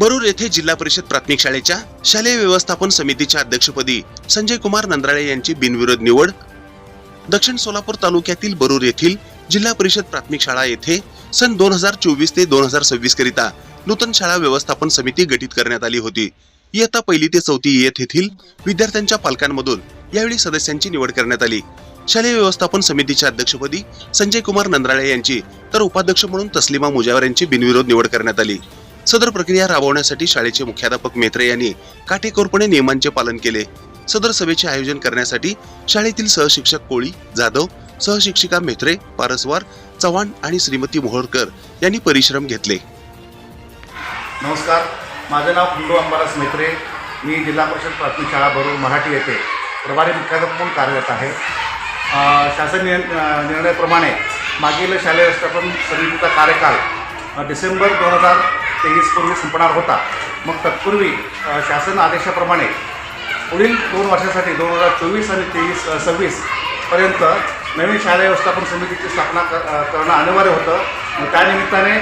बरूर येथे जिल्हा परिषद प्राथमिक शाळेच्या शालेय व्यवस्थापन समितीच्या अध्यक्षपदी संजय कुमार नंद्राळे यांची बिनविरोध निवड. दक्षिण सोलापूर तालुक्यातील बरूर येथील जिल्हा परिषद प्राथमिक शाळा येथे सन दोन हजार चोवीस ते दोन हजार सव्वीस करिता नूतन शाळा व्यवस्थापन समिती गठीत करण्यात आली होती. इयत्ता पहिली ते चौथी इयत येथील विद्यार्थ्यांच्या पालकांमधून यावेळी सदस्यांची निवड करण्यात आली. शालेय व्यवस्थापन समितीच्या अध्यक्षपदी संजय कुमार नंद्राळे यांची तर उपाध्यक्ष म्हणून तस्लिमा मुजावर यांची बिनविरोध निवड करण्यात आली. सदर प्रक्रिया राबवण्यासाठी शाळेचे मुख्याध्यापक मेत्रे यांनी काटेकोरपणे नियमांचे पालन केले. सदर सभेचे आयोजन करण्यासाठी शाळेतील सहशिक्षक कोळी जाधव सहशिक्षिका मेत्रे पारसवार चव्हाण आणि श्रीमती मोहोळकर यांनी परिश्रम घेतले. नमस्कार. माझं नाव कुंडू अंबादास मेत्रे. मी जिल्हा परिषद प्राथमिक शाळा भरून मराठी येथे प्रभारी मुख्याध्यापक म्हणून कार्यरत आहे. शासन निय निर्णयाप्रमाणे मागील शालेय व्यवस्थापन समितीचा कार्यकाल डिसेंबर दोन हजार तेवीस पूर्वी संपणार होता. मग तत्पूर्वी शासन आदेशाप्रमाणे पुढील दोन वर्षासाठी दोन हजार चोवीस आणि तेवीस सव्वीस सव्वीसपर्यंत नवीन शालेय व्यवस्थापन समितीची स्थापना कर करणं अनिवार्य होतं. मग त्यानिमित्ताने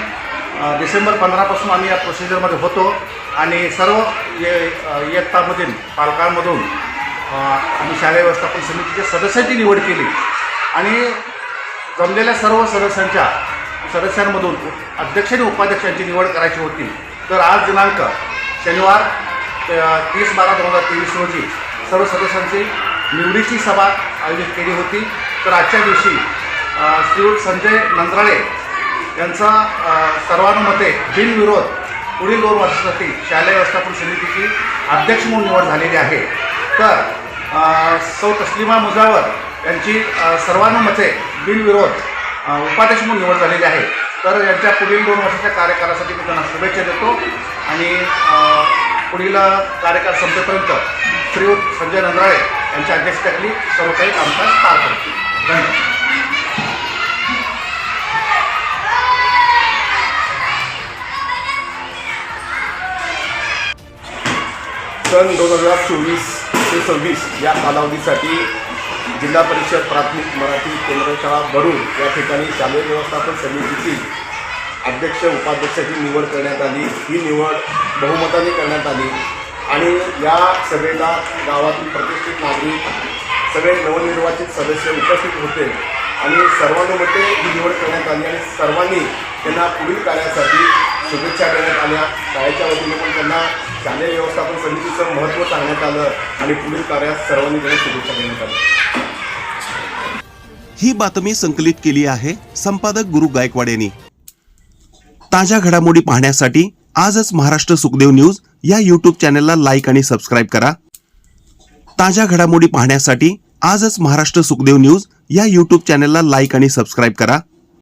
डिसेंबर पंधरापासून आम्ही या प्रोसिजरमध्ये होतो आणि सर्व ये इयत्तामधील पालकांमधून आम्ही शालेय व्यवस्थापन समितीच्या सदस्यांची निवड केली. आणि जमलेल्या सर्व सदस्यांच्या सदस्यांमधून अध्यक्ष आणि उपाध्यक्षांची निवड करायची होती. तर आज दिनांक शनिवार तीस बारा दोन हजार तेवीस रोजी सर्व सदस्यांची निवडीची सभा आयोजित केली होती. तर आजच्या दिवशी श्रीयुत संजय नंद्राळे यांचा सर्वानुमते बिनविरोध पुढील दोन वर्षासाठी शालेय व्यवस्थापन समितीची अध्यक्ष म्हणून निवड झालेली आहे. तर सौ तस्लिमा मुजावर यांची सर्वानुमते बिनविरोध उपाध्यक्ष म्हणून निवड झालेली आहे. तर यांच्या पुढील दोन वर्षाच्या कार्यकालासाठी मी त्यांना शुभेच्छा देतो. आणि पुढील कार्यकाल संपेपर्यंत श्रीयुत संजय नंद्राळे यांच्या अध्यक्षतेखाली सर्व काही कामकाज पार पडतील धन्यवाद. सन दोन हजार चोवीस ते सव्वीस या कालावधीसाठी जिल्हा परिषद प्राथमिक मराठी केंद्रशाळा भरून या ठिकाणी शालेय व्यवस्थापन समितीची अध्यक्ष उपाध्यक्षाची निवड करण्यात आली. ही निवड बहुमताने करण्यात आली. आणि या सभेला गावातील प्रतिष्ठित नागरिक सगळे नवनिर्वाचित सदस्य उपस्थित होते. आणि सर्वानुमते ही निवड करण्यात आली आणि सर्वांनी त्यांना पुढील कार्यासाठी शुभेच्छा देण्यात आल्या. शाळेच्या वतीने पण त्यांना शालेय व्यवस्थापन समितीचं महत्त्व सांगण्यात आलं आणि पुढील कार्यात सर्वांनी त्यांना शुभेच्छा देण्यात आल्या. ही बातमी संकलित केली आहे संपादक गुरु गायकवाड यांनी. ताज्या घडामोडी पाहण्यासाठी आजच महाराष्ट्र सुखदेव न्यूज या यूट्यूब चॅनलला लाईक आणि सबस्क्राईब करा. ताज्या घडामोडी पाहण्यासाठी आजच महाराष्ट्र सुखदेव न्यूज या यूट्यूब चॅनलला लाईक आणि सबस्क्राईब करा.